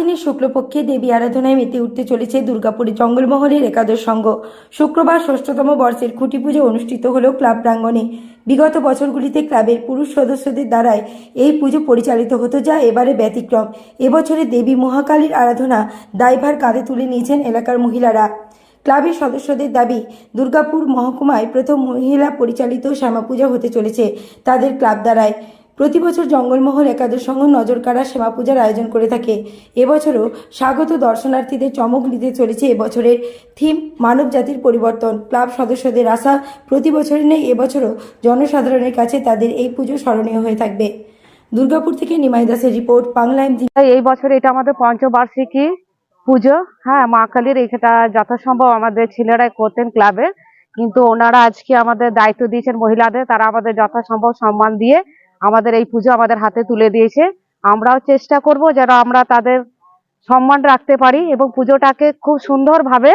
আশ্বিনের শুক্লপক্ষে দেবী আরাধনায় মেতে উঠতে চলেছে দুর্গাপুরে জঙ্গলমহলের একাদশ সঙ্গ শুক্রবার ষষ্ঠতম বর্ষের খুঁটি পুজো অনুষ্ঠিত হল ক্লাব প্রাঙ্গণে। বিগত বছরগুলিতে ক্লাবের পুরুষ সদস্যদের দ্বারাই এই পুজো পরিচালিত হতো যা এবারে ব্যতিক্রম। এবছরে দেবী মহাকালীর আরাধনা দায়ভার কাঁধে তুলে নিয়েছেন এলাকার মহিলারা। ক্লাবের সদস্যদের দাবি, দুর্গাপুর মহকুমায় প্রথম মহিলা পরিচালিত শ্যামা পূজা হতে চলেছে তাদের ক্লাব দ্বারাই। প্রতি বছর জঙ্গলমহল একাদশ সংঘ নজর কাড়া শ্যামা পূজার আয়োজন করে থাকে। এবছরও স্বাগত দর্শনার্থীদের চমক নিতে চলেছে এবছরের থিম মানব জাতির পরিবর্তন। ক্লাব সদস্যদের আশা প্রতি বছরের নেই এবছরও জনসাধারণের কাছে তাদের এই পুজো স্মরণীয় হয়ে থাকবে। দুর্গাপুর থেকে নিমাই দাসের রিপোর্ট, বাংলা এই বছর এটা আমাদের পঞ্চবার্ষিকী পুজো। হ্যাঁ মা কালীর এটা যথাসম্ভব আমাদের ছেলেরাই করতেন ক্লাবে কিন্তু ওনারা আজকে আমাদের দায়িত্ব দিয়েছেন মহিলাদের। তারা আমাদের যথাসম্ভব সম্মান দিয়ে আমাদের এই পুজো আমাদের হাতে তুলে দিয়েছে। আমরাও চেষ্টা করব যেন আমরা তাদের সম্মান রাখতে পারি এবং পুজোটাকে খুব সুন্দরভাবে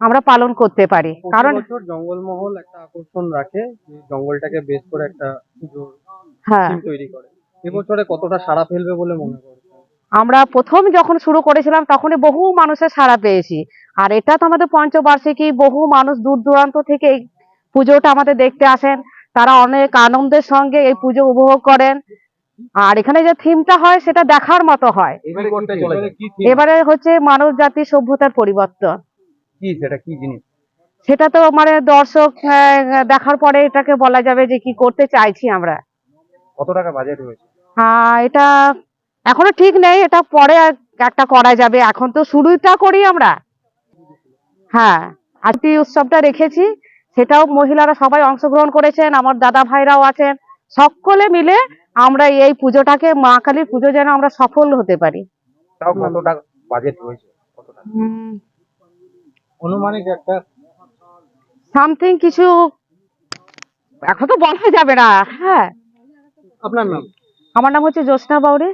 আমরা পালন করতে পারি। কারণ জঙ্গলমহল একটা আকর্ষণ রাখে জঙ্গলটাকে বেস করে একটা হ্যাঁ। তৈরি করে। এবছরে কতটা সাড়া ফেলবে বলে মনে করছে আমরা প্রথম যখন শুরু করেছিলাম তখনই বহু মানুষের সাড়া পেয়েছি। আর এটা তো আমাদের পঞ্চবার্ষিকী বহু মানুষ দূর দূরান্ত থেকে এই পুজোটা আমাদের দেখতে আসেন। তারা অনেক আনন্দের সঙ্গে এই পুজো উপভোগ করেন। আর এখানে যে থিমটা হয় সেটা দেখার মতো হয়। এবারে হচ্ছে মানব জাতি সভ্যতার পরিবর্তন। কি সেটা কি জিনিস? সেটা তো মানে দর্শক আহ, দেখার পরে এটাকে বলা যাবে যে কি করতে চাইছি আমরা। কত টাকা বাজেট হয়েছে? আহ, এটা এখনও ঠিক নেই এটা পরে একটা করা যাবে। এখন তো শুরুটা করি আমরা। হ্যাঁ আজকে উৎসবটা রেখেছি। সেটাও মহিলারা সবাই অংশগ্রহণ করেছেন আমার দাদা ভাইরাও আছেন। সকলে মিলে আমরা এই পুজোটাকে মা কালীর পুজো যেন আমরা সফল হতে পারি। সামথিং কিছু এখন তো বলা যাবে না। হ্যাঁ। আপনার আমার নাম হচ্ছে জ্যোৎস্না বাউরে